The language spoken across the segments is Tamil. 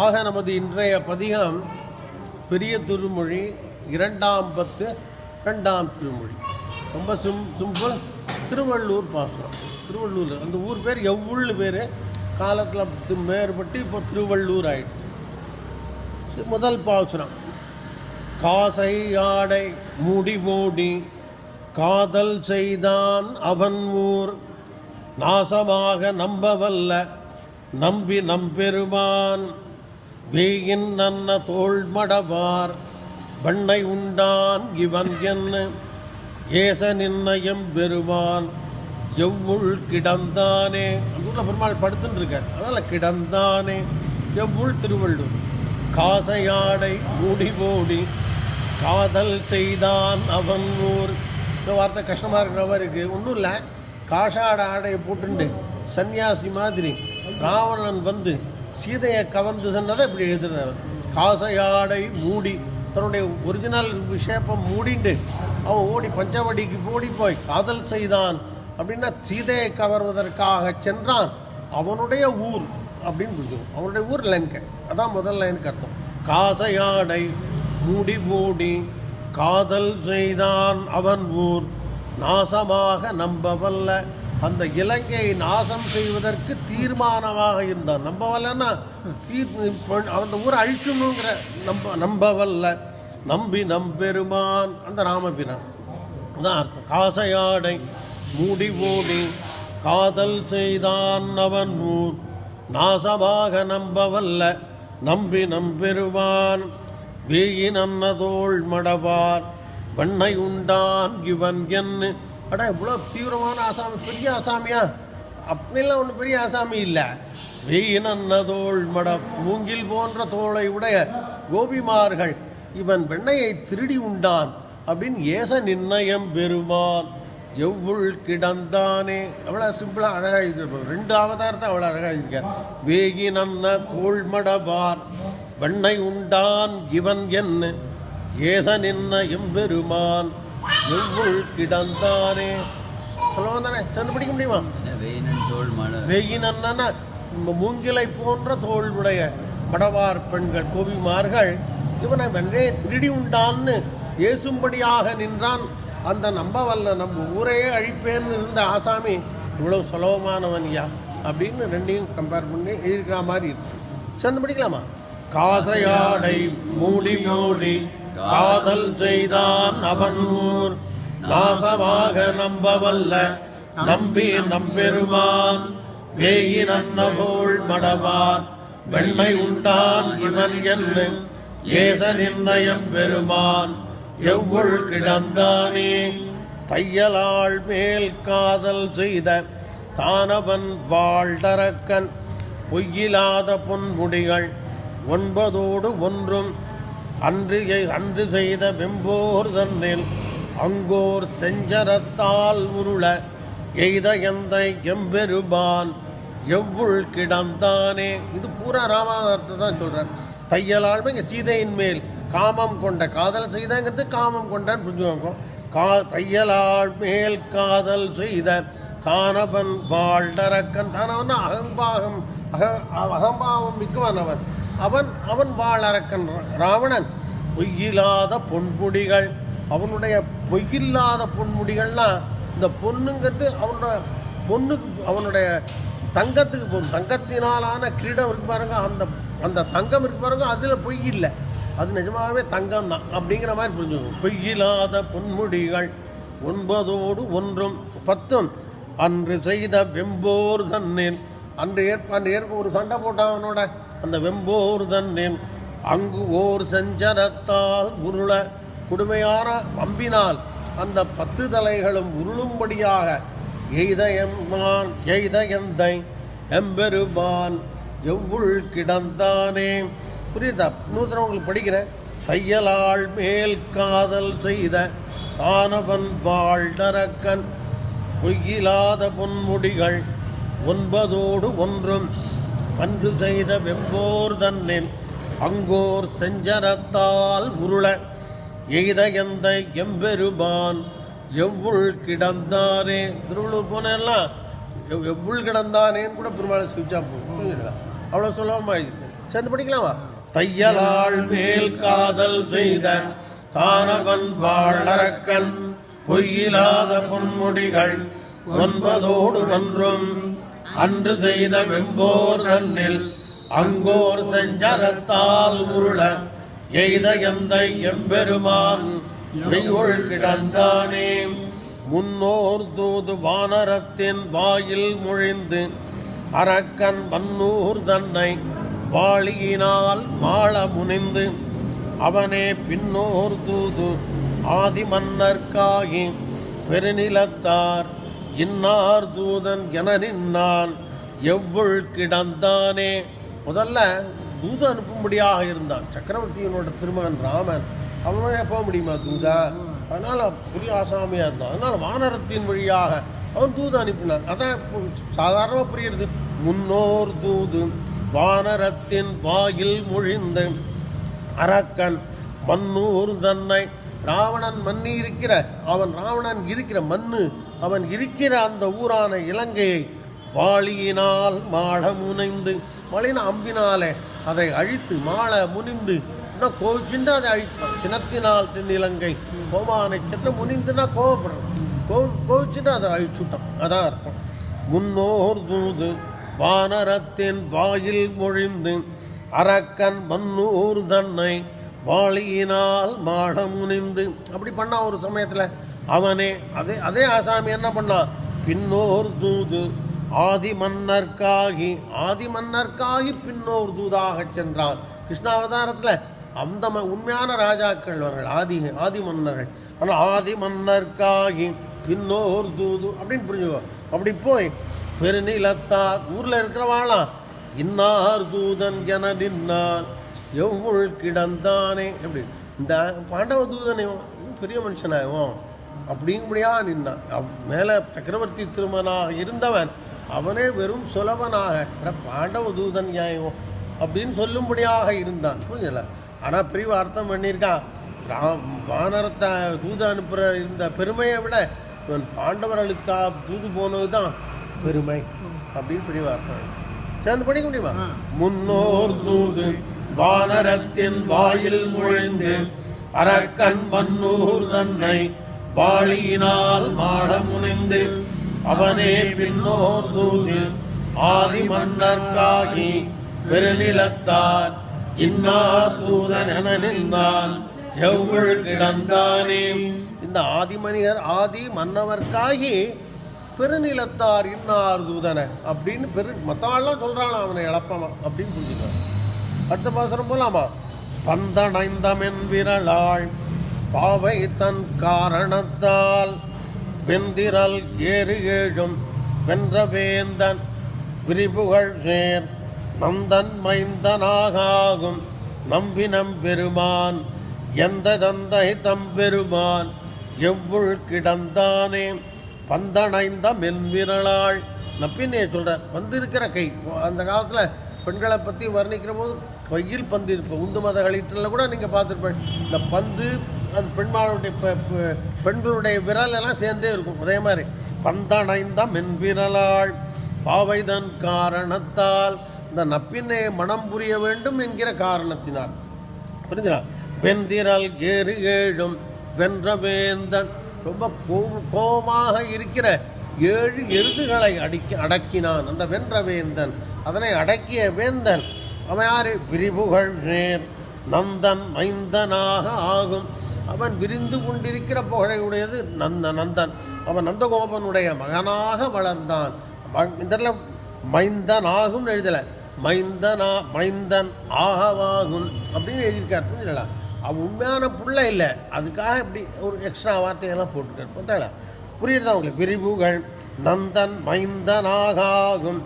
ஆக நமது இன்றைய பதிகம் பெரிய திருமொழி இரண்டாம் பத்து ரெண்டாம் திருமொழி. ரொம்ப சிம் சிம்பிள் திருவள்ளூர் பாசுரம். திருவள்ளூர் அந்த ஊர் பேர் எவ்வளவு பேர்? காலத்தில் மேற்பட்டு இப்போ திருவள்ளூர் ஆயிடுச்சு. முதல் பாசுரம். காசை ஆடை மூடி காதல் செய்தான் அவன் ஊர். நாசமாக நம்பவல்ல நம்பி நம்பெருமான் வேயின் நன்ன தோள் மடவார் வண்ணை உண்டான் இவன் என்ன ஏச நிர்ணயம் பெறுவான். எவ்வுள் கிடந்தானே அங்குள்ள பெருமாள் படுத்துன்னு இருக்கார். அதனால் கிடந்தானே எவ்வுள் திருவள்ளூர் காசையாடை மூடி போடி காதல் செய்தான் அவன் ஊர். இந்த வார்த்தை கஷ்டமாக இருக்கிற மாதிரி இருக்குது ஒன்றும் இல்லை. காஷாட ஆடையை போட்டுண்டு சன்னியாசி மாதிரி ராவணன் வந்து சீதையை கவர்ந்து சென்றதை இப்படி எழுதுனார் காசையாடை மூடி தன்னுடைய ஒரிஜினல் விஷேப்பம் மூடிண்டு அவன் ஓடி பஞ்சவடிக்கு ஓடி போய் காதல் செய்தான் அப்படின்னா சீதையை கவர்வதற்காக சென்றான். அவனுடைய ஊர் அப்படின்னு புரிஞ்சுக்கும் அவனுடைய ஊர் லங்கை அதான் முதல் லைனுக்கு அர்த்தம். காசையாடை மூடி மூடி காதல் செய்தான் அவன் ஊர். நாசமாக நம்பவல்ல. அந்த இலங்கையை நாசம் செய்வதற்கு தீர்மானமாக இருந்தான். நம்பவல்லன்னா தீர் அந்த ஊரை அழிச்சணுங்கிற நம்ப நம்பவல்ல. நம்பி நம்பெருமான் அந்த ராமபிரான் அதான் அர்த்தம். காசையாடை மூடி ஓடி காதல் செய்தான் அவன் ஊர். நாசமாக நம்பவல்ல. நம்பி நம்பெருவான் வேயின் அன்னதோள் மடவார். வண்ணை உண்டான் இவன் என்ன அடா இவ்வளோ தீவிரமான ஆசாமி பெரிய ஆசாமியா? அப்படிலாம் ஒன்றும் பெரிய ஆசாமி இல்லை. வெயின் மட மூங்கில் போன்ற தோளை உடைய கோபிமார்கள் இவன் வெண்ணையை திருடி உண்டான் அப்படின்னு ஏச நிர்ணயம் பெறுவான். எவ்வுள் கிடந்தானே. அவ்வளோ சிம்பிளாக அழகாக எழுதியிருப்பார். ரெண்டு அவதாரத்தை அவ்வளோ அழகாக எழுதியிருக்கார். வேகி நன்ன தோள்மடவார் வெண்ணை உண்டான் இவன் என்ன ஏச நிர்ணயம் எம்பெருமான் எவ்வுள் கிடந்தானே? சொல்லுவான் தானே சேர்ந்து பிடிக்க முடியுமா? வேணன் தோல் வெயினன்னா மூங்கிலை போன்ற தோளுடைய படவார் பெண்கள் கோபிமார்கள் இவனை வென்றே திருடி உண்டான்னு ஏசும்படியாக நின்றான். அந்த நம்ப வல்ல நம்ம ஊரையே அழிப்பேன்னு இருந்த ஆசாமி இவ்வளவு சுலபமானவன் யா? அப்படின்னு ரெண்டையும் கம்பேர் பண்ணி எழுதிக்கிற மாதிரி இருக்கு. சேர்ந்து படிக்கலாமா? காசையாடை மூடி மூடி காதல் செய்தான் அவன் ஊர். நாசமாக நம்பவல்ல நம்பி நம்பெருமான். வேயின் அன்னகோள் மடவான். வெண்ணை உண்டான் இவன் என்று ஏச நிர்ணயம் பெருமான். எவ்வள் கிடந்தானே? தையலாள் மேல் காதல் செய்த தானவன் வாழ்டரக்கன் பொய்யிலாத பொன்முடிகள் ஒன்பதோடு ஒன்றும் அன்று அன்று செய்த வெம்போர் தன்னில் அங்கோர் செஞ்சரத்தால் உருள எய்த எந்த எம்பெருமான் எவ்வுள் கிடந்தானே? இது பூரா ராமாவரத்தை தான் சொல்கிறார் தையலால் இங்கே சீதையின் மேல். காமம் கொண்ட காதல் செய்தங்கிறது காமம் கொண்டான்னு புரிஞ்சுக்கோங்க. கா தையலால் மேல் காதல் செய்த தானவன் வாழ்டரக்கன் தானவன் அகம்பாகம் அக அகம்பாவம் மிக்கவன் அவன். அவன் அவன் வாழறக்கன் ராவணன். பொய்யில்லாத பொன்முடிகள். அவனுடைய பொய்யில்லாத பொன்முடிகள்னா இந்த பொண்ணுங்கிறது அவனோட பொண்ணுக்கு அவனுடைய தங்கத்துக்கு போகும் தங்கத்தினாலான கிரீடம் இருக்கு பாருங்க அந்த அந்த தங்கம் இருக்கு பாருங்க அதில் பொய் இல்லை. அது நிஜமாகவே தங்கம் தான் அப்படிங்கிற மாதிரி புரிஞ்சுக்கணும் பொய்யில்லாத பொன்முடிகள். ஒன்பதோடு ஒன்றும் பத்தும் அன்று செய்த வெம்போர் தன்னேன் அன்று ஏற்ப அன்று ஏற்ப ஒரு சண்டை போட்டான் அவனோட அந்த வெம்போர் தன்னின். அங்கு ஓர் செஞ்சனத்தால் உருள கொடுமையான அம்பினால் அந்த பத்து தலைகளும் உருளும்படியாக எய்த எம்மான் எய்த எந்தை எம்பெருமான் எவ்வுள் கிடந்தானே. புரியுதா? நூத்தன உங்களுக்கு படிக்கிறேன் தையலாள் மேல் காதல் செய்த ஆனவன் வாழ்டரக்கன் பொய்யிலாத பொன்முடிகள் ஒன்பதோடு ஒன்றும் அன்று செய்த வெம்போர் தன்னில் அங்கோர் செஞ்சரத்தால் உருள எய்த எந்த எம்பெருமான் எவ்வுள் கிடந்தானே. திருவிழு போனெல்லாம் எவ்வுள் கிடந்தானேன்னு கூட பெருமாள் சுவிச்சா போகும் அவ்வளோ சுலபமாக சேர்ந்து படிக்கலாமா? தையலாள் மேல் காதல் செய்த தானவன் வாழறக்கன் பொய்யிலாத பொன்முடிகள் ஒன்பதோடு ஒன்றும் அன்று செய்த வெம்போர் தன்னில் அங்கோர் செஞ்சரத்தால் உருள எய்த எந்தை எம்பெருமான் மெய்கொள் கிடந்தானே. முன்னோர் தூது வானரத்தின் வாயில் முழிந்து அரக்கன் வன்னூர் தன்னை வாளியினால் மாள முனிந்து அவனே பின்னோர் தூது ஆதி மன்னர்க்காகி பெருநிலத்தார் இன்னார் தூதன் என நின்னான். எவ்வள் கிடந்தானே. முதல்ல தூது அனுப்பும்படியாக இருந்தான். சக்கரவர்த்தியினோட திருமகன் ராமன். அவனே போக முடியுமா தூதா? அதனால் புரிய ஆசாமியாக இருந்தான். அதனால் வானரத்தின் வழியாக அவன் தூது அனுப்பினான். அதான் சாதாரணமாக புரியுறது. முன்னோர் தூது வானரத்தின் வாயில் முழிந்து அரக்கன் மன்னூர் தன்னை. ராவணன் மண்ணி இருக்கிற அவன் ராவணன் இருக்கிற மண்ணு அவன் இருக்கிற அந்த ஊரான இலங்கையை வாளியினால் மாள முனைந்து மழைன அம்பினாலே அதை அழித்து மாள முனிந்து இன்னும் கோவிச்சுட்டு அதை அழிப்பான் சினத்தினால் தென் இலங்கை கோமானை சென்று முனிந்துன்னா கோவப்படுறான் கோ கோவிச்சுட்டு அதை அழிச்சுட்டான். அதான் அர்த்தம். முன்னோர் தூது வானரத்தின் வாயில் மொழிந்து அரக்கன் மன்னூர் தன்னை வாளியினால் மாட முனிந்து அப்படி பண்ணான் ஒரு சமயத்தில் அவனே அதே அதே ஆசாமி என்ன பண்ணான் பின்னோர் தூது ஆதி மன்னர்க்காகி ஆதி மன்னர்க்காகி பின்னோர் தூதாக சென்றான் கிருஷ்ணாவதாரத்தில் அந்த ம- உண்மையான ராஜாக்கள் அவர்கள் ஆதி ஆதி மன்னர்கள். ஆனால் ஆதி மன்னர்க்காகி பின்னோர் தூது அப்படின்னு புரிஞ்சுக்கோ. அப்படி போய் பெருநிலத்தார் ஊரில் இருக்கிறவாளாம் இன்னார் தூதன் என நின்னான் எவ்வுள் கிடந்தானே எப்படி? இந்த பாண்டவ தூதனை பெரிய மனுஷனாகவும் அப்படிங்கும்படியா நின்னான் அவ் மேலே சக்கரவர்த்தி திருமனாக இருந்தவன் அவனே வெறும் சுலபனாக பாண்டவ தூதன் நியாயம்? அப்படின்னு சொல்லும்படியாக இருந்தான். புரிஞ்சல ஆனால் பிரிவு அர்த்தம் பண்ணியிருக்கான். ராம் வானரத்தை தூது அனுப்புகிற இந்த பெருமையை விட இவன் பாண்டவர்களுக்கா தூது போனது தான் பெருமை அப்படின்னு பிரிவு அர்த்தம் சேர்ந்து படிக்க முடியுமா? முன்னோர் தூது வானரத்தின் வாயில் முழிந்து அரக்கன் மன்னூர் தன்னை பாளியினால் மாட முனிந்து அவனே பின்னோர் தூது. ஆதி மன்னர்காகி பெருநிலத்தார். இன்னார் தூதன் என நின்றான். எவ்வுள் கிடந்தானே. இந்த ஆதிமனிதர் ஆதி மன்னவர்க்காகி பெருநிலத்தார் இன்னார் தூதன அப்படின்னு பெரு மற்றவாள்லாம் சொல்கிறான் அவனை இழப்பவன் அப்படின்னு புரிஞ்சுக்கிறான் அடுத்த பாசனம் போலாமா? பந்தடைந்தமென் விரலாள். பாவை தன் காரணத்தால் வெந்திரல் ஏறு ஏழும் வென்ற வேந்தன் விரிபுகழ் சேர் நந்தன் மைந்தனாகாகும் நம்பினம் பெருமான் எந்த தந்தை தம்பெருமான் எவ்வுள் கிடந்தானே பந்தனைந்த மென்விரலாள். நப்பின்னே சொல்கிறார் வந்திருக்கிற கை அந்த காலத்தில் பெண்களை பற்றி வர்ணிக்கிற போது கையில் பந்து இருப்பேன் உந்து மத களிற்றில் கூட நீங்கள் பார்த்துருப்பேன் இந்த பந்து அது பெண்மாளுடைய பெண்களுடைய விரல் எல்லாம் சேர்ந்தே இருக்கும். அதே மாதிரி பந்தனைந்த மென்விரலாள் பாவைதன் காரணத்தால் இந்த நப்பினை மனம் புரிய வேண்டும் என்கிற காரணத்தினால். புரிஞ்சுதா? வெந்திரல் ஏறு ஏழும் வென்ற வேந்தன் ரொம்ப கோ- கோபமாக இருக்கிற ஏழு எருதுகளை அடிக்க அடக்கினான். அந்த வென்ற வேந்தன் அதனை அடக்கிய வேந்தன் அவன் யாரு? விரிபுகழ் நேர் நந்தன் மைந்தனாக ஆகும். அவன் விரிந்து கொண்டிருக்கிற புகழையுடையது நந்த நந்தன். அவன் நந்தகோபனுடைய மகனாக வளர்ந்தான். இதில் மைந்தன் ஆகும் எழுதலை. மைந்தனா மைந்தன் ஆகவாகும் அப்படின்னு எழுதியிருக்கார். புரிஞ்சுக்கலாம் அவன் உண்மையான புள்ள இல்லை. அதுக்காக இப்படி ஒரு எக்ஸ்ட்ரா வார்த்தையெல்லாம் போட்டுருக்கார் பார்த்தாங்களா புரியுறதா உங்களுக்கு? விரிவுகள். நந்தன் மைந்தனாகாகும்.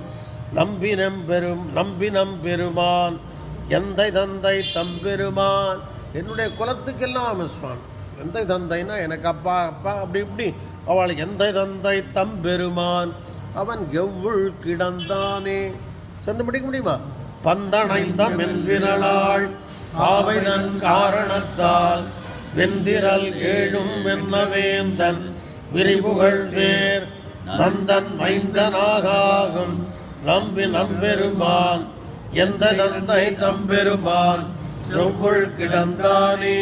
நம்பினம் பெரும் நம்பினம் பெருமான். எந்தை தந்தை தம்பெருமான். என்னுடைய குலத்துக்கெல்லாம் அவன் சுவாமி. எந்தை தந்தைனா எனக்கு அப்பா அப்பா அப்படி இப்படி. அவள் எந்தை தந்தை தம்பெருமான் அவன் எவ்வுள் கிடந்தானே. சென்று முடிக்க முடியுமா? பந்தனைந்த என்கிறாள் ஆவைதன் காரணத்தால் வெந்திரல் ஏழும் வெண்ணவேந்தன். விரிபுகழ் வேர் நந்தன் மைந்தனாகும் நம்பி நம்பெருமான் எந்த தந்தை தம்பெருமான் செவ்வுள் கிடந்தானே.